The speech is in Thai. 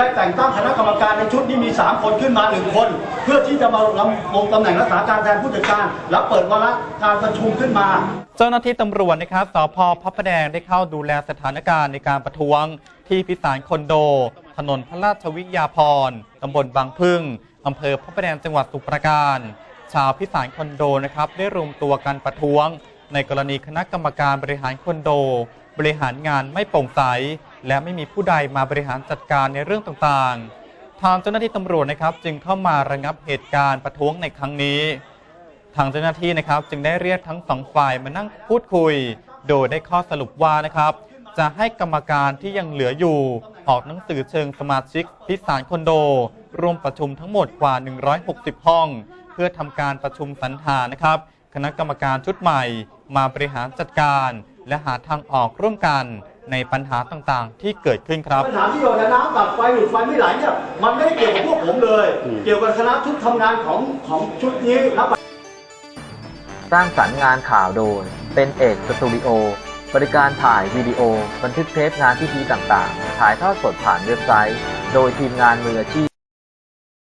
ได้แต่งตั้งคณะกรรมการในชุดนี้มี 3 คนขึ้นมา 1 คน เพื่อที่จะมาลำลงตำแหน่งรักษาการแทนผู้จัดการ แล้วเปิดวาระการประชุมขึ้นมา เจ้าหน้าที่ตำรวจนะครับสพพระประแดงได้เข้าดูแลสถานการณ์ในการประท้วง ที่พิสารคอนโด ถนนพระราชวิทยาพรตำบลบางพึ่งอำเภอพระประแดงจังหวัดสุพรปราการ ชาวพิสารคอนโดนะครับได้รวมตัวกันประท้วง ในกรณีคณะกรรมการบริหารคอนโด บริหารงานไม่โปร่งใส และไม่มีผู้ใดมาบริหารจัดการในเรื่องต่างๆ ทางเจ้าหน้าที่ตำรวจนะครับ จึงเข้ามาระงับเหตุการณ์ประท้วงในครั้งนี้ ทางเจ้าหน้าที่นะครับ จึงได้เรียกทั้งสองฝ่ายมานั่งพูดคุย โดยได้ข้อสรุปว่านะครับ จะให้กรรมการที่ยังเหลืออยู่ ออกหนังสือเชิงสมาชิกพิสารคอนโดร่วมประชุมทั้งหมดกว่า 160 ห้อง เพื่อทำการประชุมสรรหานะครับ คณะกรรมการชุดใหม่ มาบริหารจัดการ และหาทางออกร่วมกัน ในปัญหาต่างๆ ที่เกิดขึ้นครับปัญหาที่โยนน้ำตัดไฟหรือไฟไม่ไหลเนี่ยมันไม่ได้เกี่ยวกับพวกผมเลย เกี่ยวกับคณะชุดทำงานของของชุดนี้รับสร้างสรรค์งานข่าวโดยเป็นเอกสตูดิโอบริการถ่ายวิดีโอ บันทึกเทปงานพิธีต่างๆ ถ่ายทอดสดผ่านเว็บไซต์ โดยทีมงานมืออาชีพ